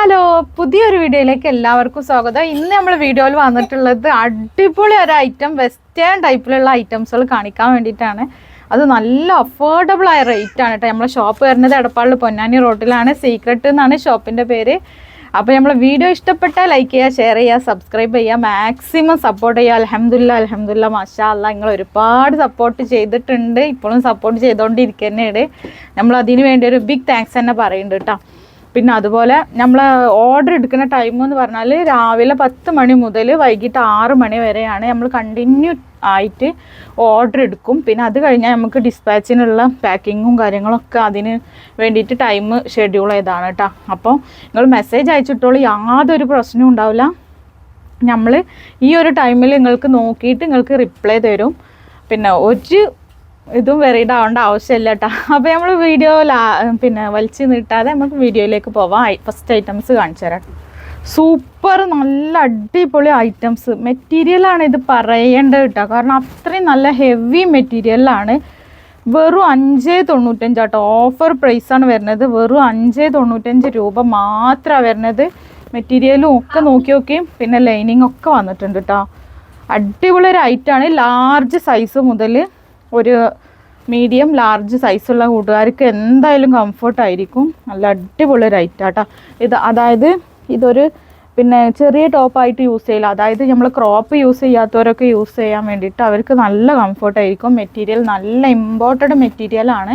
Hello പുതിയൊരു വീഡിയോയിലേക്ക് എല്ലാവർക്കും സ്വാഗതം. ഇന്ന് നമ്മൾ വീഡിയോയിൽ വന്നിട്ടുള്ളത് അടിപൊളി ഒരു ഐറ്റം വെസ്റ്റേൺ ടൈപ്പിലുള്ള ഐറ്റംസുകൾ കാണിക്കാൻ വേണ്ടിയിട്ടാണ്. അത് നല്ല അഫോർഡബിൾ ആയ റേറ്റ് ആണ് കേട്ടോ. നമ്മളെ ഷോപ്പ് വരുന്നത് എടപ്പാളിൽ പൊന്നാനി റോഡിലാണ്. സീക്രട്ട് എന്നാണ് ഷോപ്പിന്റെ പേര്. അപ്പോൾ നമ്മൾ വീഡിയോ ഇഷ്ടപ്പെട്ടാൽ ലൈക്ക് ചെയ്യുക ഷെയർ ചെയ്യുക സബ്സ്ക്രൈബ് ചെയ്യുക മാക്സിമം സപ്പോർട്ട് ചെയ്യുക. അലഹമുല്ല അലഹമുല്ല മാഷാ അല്ല നിങ്ങൾ ഒരുപാട് സപ്പോർട്ട് ചെയ്തിട്ടുണ്ട്. ഇപ്പോഴും സപ്പോർട്ട് ചെയ്തുകൊണ്ടിരിക്കുന്നതാണ് നമ്മൾ അതിന് വേണ്ടി ഒരു ബിഗ് താങ്ക്സ് തന്നെ പറയുന്നുണ്ട് കേട്ടോ. പിന്നെ അതുപോലെ നമ്മൾ ഓർഡർ എടുക്കുന്ന ടൈം എന്ന് പറഞ്ഞാൽ രാവിലെ പത്ത് മണി മുതൽ വൈകിട്ട് ആറ് മണി വരെയാണ് നമ്മൾ കണ്ടിന്യൂ ആയിട്ട് ഓർഡർ എടുക്കും. പിന്നെ അത് കഴിഞ്ഞാൽ നമുക്ക് ഡിസ്പാച്ചിനുള്ള പാക്കിങ്ങും കാര്യങ്ങളൊക്കെ അതിന് വേണ്ടിയിട്ട് ടൈം ഷെഡ്യൂൾ ചെയ്താണ് കേട്ടോ അപ്പോൾ നിങ്ങൾ മെസ്സേജ് അയച്ചിട്ടോളൂ യാതൊരു പ്രശ്നവും ഉണ്ടാവില്ല. നമ്മൾ ഈ ഒരു ടൈമിൽ നിങ്ങൾക്ക് നോക്കിയിട്ട് നിങ്ങൾക്ക് റിപ്ലൈ തരും. പിന്നെ ഒരു ഇതും വെറീഡ് ആവേണ്ട ആവശ്യമില്ല കേട്ടോ അപ്പോൾ നമ്മൾ വീഡിയോ പിന്നെ വലിച്ചു നീട്ടാതെ നമുക്ക് വീഡിയോയിലേക്ക് പോവാം. ഫസ്റ്റ് ഐറ്റംസ് കാണിച്ചു തരാം. സൂപ്പർ നല്ല അടിപൊളി ഐറ്റംസ് മെറ്റീരിയലാണ് ഇത് പറയേണ്ടത് കേട്ടോ കാരണം അത്രയും നല്ല ഹെവി മെറ്റീരിയലാണ് വെറും അഞ്ച് തൊണ്ണൂറ്റഞ്ച് കേട്ടോ ഓഫർ പ്രൈസാണ് വരുന്നത്. വെറും അഞ്ച് തൊണ്ണൂറ്റഞ്ച് രൂപ മാത്രമാണ് വരുന്നത്. മെറ്റീരിയലും ഒക്കെ നോക്കി നോക്കി പിന്നെ ലൈനിങ് ഒക്കെ വന്നിട്ടുണ്ട് കേട്ടോ അടിപൊളി ഒരു ഐറ്റാണ് ലാർജ് സൈസ് മുതൽ ഒരു മീഡിയം ലാർജ് സൈസുള്ള കൂട്ടുകാർക്ക് എന്തായാലും കംഫർട്ടായിരിക്കും നല്ല അടിപൊളി ഒരു ഐറ്റാട്ടോ ഇത് അതായത് ഇതൊരു പിന്നെ ചെറിയ ടോപ്പായിട്ട് യൂസ് ചെയ്യില്ല അതായത് നമ്മൾ ക്രോപ്പ് യൂസ് ചെയ്യാത്തവരൊക്കെ യൂസ് ചെയ്യാൻ വേണ്ടിയിട്ട് അവർക്ക് നല്ല കംഫർട്ടായിരിക്കും മെറ്റീരിയൽ നല്ല ഇമ്പോർട്ടഡ് മെറ്റീരിയലാണ്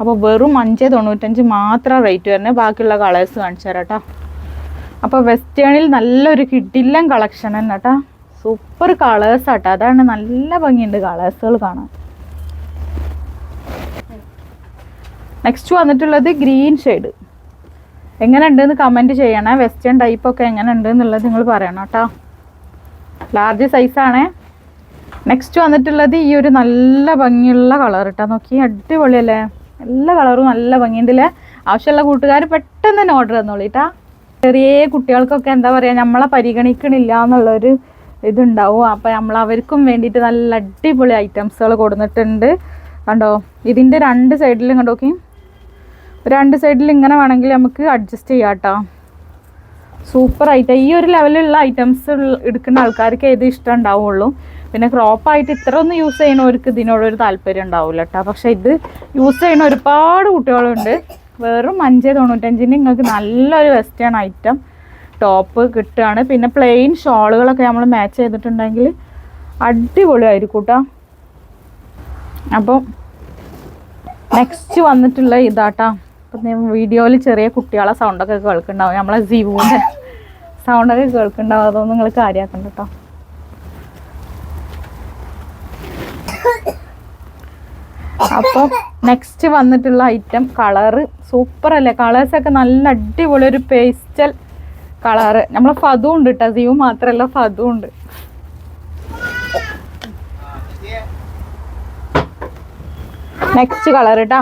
അപ്പോൾ വെറും അഞ്ച് തൊണ്ണൂറ്റഞ്ച് മാത്രം റേറ്റ് വരുന്നത് ബാക്കിയുള്ള കളേഴ്സ് കാണിച്ചു തരാം കേട്ടോ അപ്പോൾ വെസ്റ്റേണിൽ നല്ലൊരു കിഡില്ലൻ കളക്ഷൻ തന്നെ കേട്ടോ സൂപ്പർ കളേഴ്സ് ആട്ടോ. അതാണ് നല്ല ഭംഗിയുണ്ട് കളേഴ്സുകൾ കാണാൻ. നെക്സ്റ്റ് വന്നിട്ടുള്ളത് ഗ്രീൻ ഷെയ്ഡ് എങ്ങനെ ഉണ്ടെന്ന് കമന്റ് ചെയ്യണേ. വെസ്റ്റേൺ ടൈപ്പൊക്കെ എങ്ങനെ ഉണ്ട് എന്നുള്ളത് നിങ്ങൾ പറയണം കേട്ടോ. ലാർജ് സൈസാണേ നെക്സ്റ്റ് വന്നിട്ടുള്ളത് ഈ ഒരു നല്ല ഭംഗിയുള്ള കളർ കേട്ടോ നോക്കി അടിപൊളിയല്ലേ? എല്ലാ കളറും നല്ല ഭംഗിയുണ്ടല്ലേ ആവശ്യമുള്ള കൂട്ടുകാർ പെട്ടെന്ന് തന്നെ ഓർഡർ തന്നോളിട്ടാ ചെറിയ കുട്ടികൾക്കൊക്കെ എന്താ പറയുക നമ്മളെ പരിഗണിക്കണില്ല എന്നുള്ളൊരു ഇതുണ്ടാവും. അപ്പോൾ നമ്മൾ അവർക്കും വേണ്ടിയിട്ട് നല്ല അടിപൊളി ഐറ്റംസുകൾ കൊടുത്തിട്ടുണ്ട് കണ്ടോ? ഇതിന്റെ രണ്ട് സൈഡിലും കണ്ടോക്കി രണ്ട് സൈഡിൽ ഇങ്ങനെ വേണമെങ്കിൽ നമുക്ക് അഡ്ജസ്റ്റ് ചെയ്യാം കേട്ടോ സൂപ്പർ ഐറ്റം ഈ ഒരു ലെവലിലുള്ള ഐറ്റംസ് എടുക്കുന്ന ആൾക്കാർക്ക് ഏത് ഇഷ്ടം ഉണ്ടാവുള്ളൂ. പിന്നെ ക്രോപ്പായിട്ട് ഇത്ര ഒന്നും യൂസ് ചെയ്യണവർക്ക് ഇതിനോടൊരു താല്പര്യം ഉണ്ടാവില്ല കേട്ടോ പക്ഷേ ഇത് യൂസ് ചെയ്യണ ഒരുപാട് കുട്ടികളുണ്ട്. വെറും അഞ്ച് തൊണ്ണൂറ്റഞ്ചിന് നിങ്ങൾക്ക് നല്ലൊരു വെസ്റ്റേൺ ഐറ്റം ടോപ്പ് കിട്ടുകയാണ്. പിന്നെ പ്ലെയിൻ ഷോളുകളൊക്കെ നമ്മൾ മാച്ച് ചെയ്തിട്ടുണ്ടെങ്കിൽ അടിപൊളിയായിരിക്കും കേട്ടോ അപ്പം നെക്സ്റ്റ് വന്നിട്ടുള്ള ഇതാട്ടാ അപ്പം വീഡിയോയിൽ ചെറിയ കുട്ടികളെ സൗണ്ടൊക്കെ കേൾക്കുന്നുണ്ടാവും. നമ്മളെ ജീവുവിന്റെ സൗണ്ടൊക്കെ കേൾക്കുന്നുണ്ടാവും. അതൊന്നും നിങ്ങൾ കാര്യമാക്കണ്ട കേട്ടോ അപ്പോൾ നെക്സ്റ്റ് വന്നിട്ടുള്ള ഐറ്റം കളറ് സൂപ്പർ അല്ലേ? കളേഴ്സൊക്കെ നല്ല അടിപൊളി ഒരു പേസ്റ്റൽ കളറ് നമ്മൾ ഫതും ഉണ്ട് കേട്ടോ സീവ് മാത്രമല്ല ഫതും ഉണ്ട്. നെക്സ്റ്റ് കളർ കേട്ടാ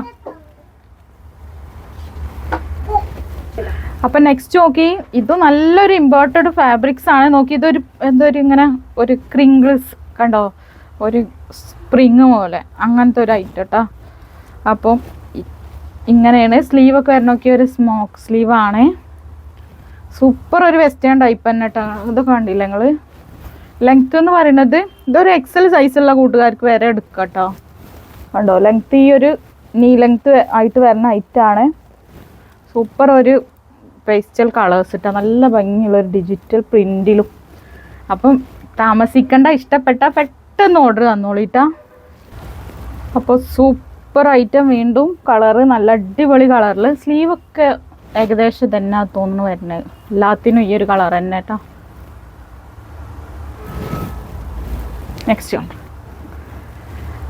അപ്പൊ നെക്സ്റ്റ് നോക്കി ഇത് നല്ലൊരു ഇമ്പോർട്ടഡ് ഫാബ്രിക്സ് ആണ്. നോക്കി ഇതൊരു എന്തോ ഒരു ഇങ്ങനെ ഒരു ക്രിങ്കിൾസ് കണ്ടോ? ഒരു സ്പ്രിങ് പോലെ. അങ്ങനത്തെ ഒരു ഐറ്റം കേട്ടോ അപ്പം ഇങ്ങനെയാണ്. സ്ലീവ് ഒക്കെ വരണ. നോക്കിയ ഒരു സ്മോക്ക് സ്ലീവ് ആണ്. സൂപ്പർ ഒരു വെസ്റ്റേൺ ടൈപ്പ് തന്നെ കേട്ടോ ഇതൊക്കെ കണ്ടില്ല നിങ്ങൾ ലെങ്ത് എന്ന് പറയുന്നത് ഇതൊരു എക്സൽ സൈസുള്ള കൂട്ടുകാർക്ക് വരെ എടുക്കാം കേട്ടോ കണ്ടോ? ലെങ്ത് ഈ ഒരു നീ ലെങ്ത് ആയിട്ട് വരുന്ന ഐറ്റാണ് സൂപ്പർ ഒരു പേസ്റ്റൽ കളേഴ്സ് ഇട്ട നല്ല ഭംഗിയുള്ള ഒരു ഡിജിറ്റൽ പ്രിന്റിലും അപ്പം താമസിക്കണ്ട ഇഷ്ടപ്പെട്ട പെട്ടെന്ന് ഓർഡർ തന്നോളിട്ടാ അപ്പോൾ സൂപ്പർ ഐറ്റം വീണ്ടും കളറ് നല്ല അടിപൊളി കളറിൽ സ്ലീവൊക്കെ ഏകദേശം തന്നെ തോന്നുന്നു വരുന്നത് എല്ലാത്തിനും ഈ ഒരു കളർ തന്നെ കേട്ടോ നെക്സ്റ്റ് ഉണ്ട്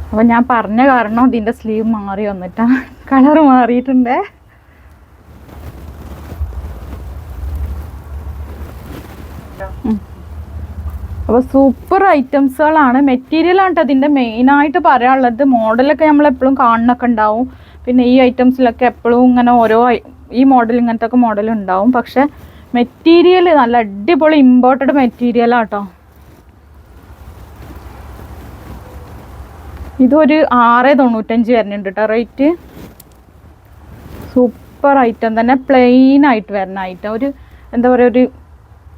അപ്പം ഞാൻ പറഞ്ഞ കാരണം ഇതിന്റെ സ്ലീവ് മാറി വന്നിട്ടാണ് കളർ മാറിയിട്ടുണ്ടേ. അപ്പോൾ സൂപ്പർ ഐറ്റംസുകളാണ് മെറ്റീരിയലാണ് അതിന്റെ മെയിനായിട്ട് പറയാനുള്ളത്. മോഡലൊക്കെ നമ്മൾ എപ്പോഴും കാണുന്നൊക്കെ ഉണ്ടാവും. പിന്നെ ഈ ഐറ്റംസിലൊക്കെ എപ്പോഴും ഇങ്ങനെ ഓരോ ഈ മോഡൽ ഇങ്ങനത്തെ ഒക്കെ മോഡൽ ഉണ്ടാവും. പക്ഷെ മെറ്റീരിയൽ നല്ല അടിപൊളി ഇമ്പോർട്ടഡ് മെറ്റീരിയലാട്ടോ ഇതൊരു ആറ് തൊണ്ണൂറ്റഞ്ച് വരുന്നുണ്ട് കേട്ടോ റേറ്റ് സൂപ്പർ ഐറ്റം തന്നെ. പ്ലെയിൻ ആയിട്ട് വരുന്ന ഐറ്റം ഒരു എന്താ പറയുക ഒരു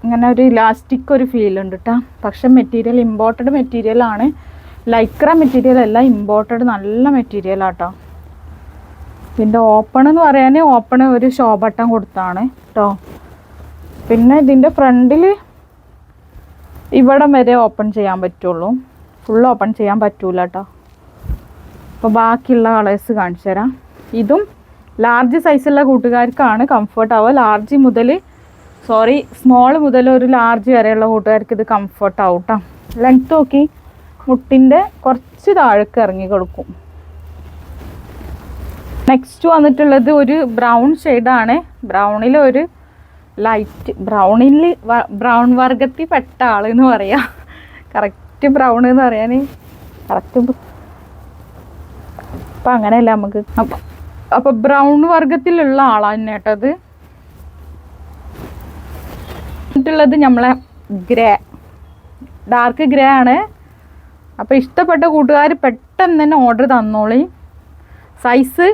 ഇങ്ങനെ ഒരു ഇലാസ്റ്റിക് ഒരു ഫീൽ ഉണ്ട് കേട്ടോ പക്ഷെ മെറ്റീരിയൽ ഇമ്പോർട്ടഡ് മെറ്റീരിയൽ ആണ്. ലൈക്ര മെറ്റീരിയൽ അല്ല ഇമ്പോർട്ടഡ് നല്ല മെറ്റീരിയൽ ആട്ടോ. ഇതിന്റെ ഓപ്പൺ എന്ന് പറയാൻ ഓപ്പൺ ഒരു ഷോ ബട്ടൺ കൊടുത്താണ് കേട്ടോ പിന്നെ ഇതിന്റെ ഫ്രണ്ടിൽ ഇവിടം വരെ ഓപ്പൺ ചെയ്യാൻ പറ്റുള്ളൂ. ഫുൾ ഓപ്പൺ ചെയ്യാൻ പറ്റൂല കേട്ടോ അപ്പോൾ ബാക്കിയുള്ള കളേഴ്സ് കാണിച്ചു തരാം ഇതും ലാർജ് സൈസുള്ള കൂട്ടുകാർക്കാണ് കംഫർട്ട് ആവുക. ലാർജ് മുതൽ സോറി സ്മോൾ മുതൽ ഒരു ലാർജ് വരെയുള്ള കൂട്ടുകാർക്ക് ഇത് കംഫർട്ട് ആവട്ടോ ലെങ്ത് നോക്കി മുട്ടിന്റെ കുറച്ച് താഴേക്ക് ഇറങ്ങി കൊടുക്കും. നെക്സ്റ്റ് വന്നിട്ടുള്ളത് ഒരു ബ്രൗൺ ഷെയ്ഡാണ് ബ്രൗണിൽ ഒരു ലൈറ്റ് ബ്രൗണിൽ ബ്രൗൺ വർഗത്തിൽ പെട്ട ആളെന്ന് പറയാം. കറക്റ്റ് ബ്രൗൺ എന്ന് പറയാൻ. കറക്റ്റ് അപ്പം അങ്ങനെയല്ല നമുക്ക്. അപ്പം അപ്പോൾ ബ്രൗൺ വർഗത്തിലുള്ള ആളാണ് തന്നെ എന്നിട്ടുള്ളത് നമ്മളെ ഗ്രേ ഡാർക്ക് ഗ്രേ ആണ്. അപ്പോൾ ഇഷ്ടപ്പെട്ട കൂട്ടുകാർ പെട്ടെന്ന് തന്നെ ഓർഡർ തന്നോളി. സൈസ്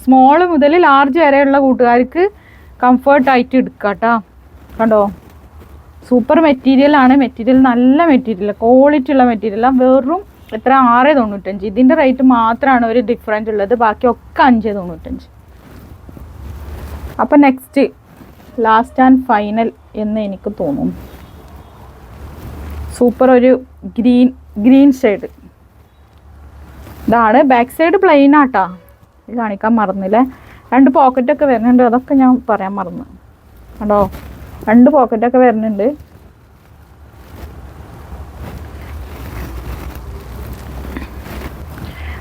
സ്മോൾ മുതൽ ലാർജ് വരെയുള്ള കൂട്ടുകാർക്ക് കംഫർട്ടായിട്ട് എടുക്കാം കേട്ടോ കണ്ടോ? സൂപ്പർ മെറ്റീരിയൽ ആണ്. മെറ്റീരിയൽ നല്ല മെറ്റീരിയൽ ക്വാളിറ്റി ഉള്ള മെറ്റീരിയലാണ് വെറും എത്ര? ആറ് തൊണ്ണൂറ്റഞ്ച്. ഇതിന്റെ റേറ്റ് മാത്രമാണ് ഒരു ഡിഫറന്റ് ഉള്ളത്. ബാക്കിയൊക്കെ അഞ്ച് തൊണ്ണൂറ്റഞ്ച്. അപ്പം നെക്സ്റ്റ് ലാസ്റ്റ് ആൻഡ് ഫൈനൽ എന്ന് എനിക്ക് തോന്നുന്നു. സൂപ്പർ ഒരു ഗ്രീൻ ഗ്രീൻ ഷെയ്ഡ് ഇതാണ് ബാക്ക് സൈഡ് പ്ലെയിൻ ആട്ടാ. കാണിക്കാൻ മറന്നില്ലേ? രണ്ട് പോക്കറ്റൊക്കെ വരുന്നുണ്ട്. അതൊക്കെ ഞാൻ പറയാൻ മറന്നു. കണ്ടോ? രണ്ട് പോക്കറ്റൊക്കെ വരുന്നുണ്ട്.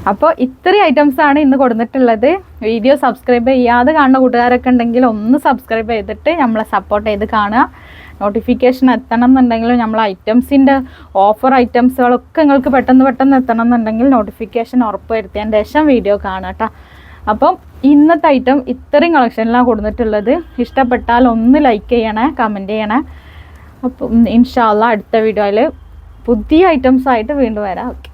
അപ്പോൾ ഇത്രയും ഐറ്റംസ് ആണ് ഇന്ന് കൊടുത്തിട്ടുള്ളത്. വീഡിയോ സബ്സ്ക്രൈബ് ചെയ്യാതെ കാണുന്ന കൂട്ടുകാരൊക്കെ ഉണ്ടെങ്കിൽ ഒന്ന് സബ്സ്ക്രൈബ് ചെയ്തിട്ട് നമ്മളെ സപ്പോർട്ട് ചെയ്ത് കാണുക. നോട്ടിഫിക്കേഷൻ എത്തണം എന്നുണ്ടെങ്കിൽ നമ്മൾ ഐറ്റംസിന്റെ ഓഫർ ഐറ്റംസുകളൊക്കെ നിങ്ങൾക്ക് പെട്ടെന്ന് പെട്ടെന്ന് എത്തണം എന്നുണ്ടെങ്കിൽ നോട്ടിഫിക്കേഷൻ ഉറപ്പ് വരുത്തിയതിന് ശേഷം വീഡിയോ കാണുക കേട്ടോ അപ്പം ഇന്നത്തെ ഐറ്റം ഇത്രയും കളക്ഷനിലാണ് കൊടുത്തിട്ടുള്ളത്. ഇഷ്ടപ്പെട്ടാൽ ഒന്ന് ലൈക്ക് ചെയ്യണേ കമന്റ് ചെയ്യണേ. അപ്പം ഇൻഷാല്ല അടുത്ത വീഡിയോയിൽ പുതിയ ഐറ്റംസ് ആയിട്ട് വീണ്ടും വരാം. ഓക്കെ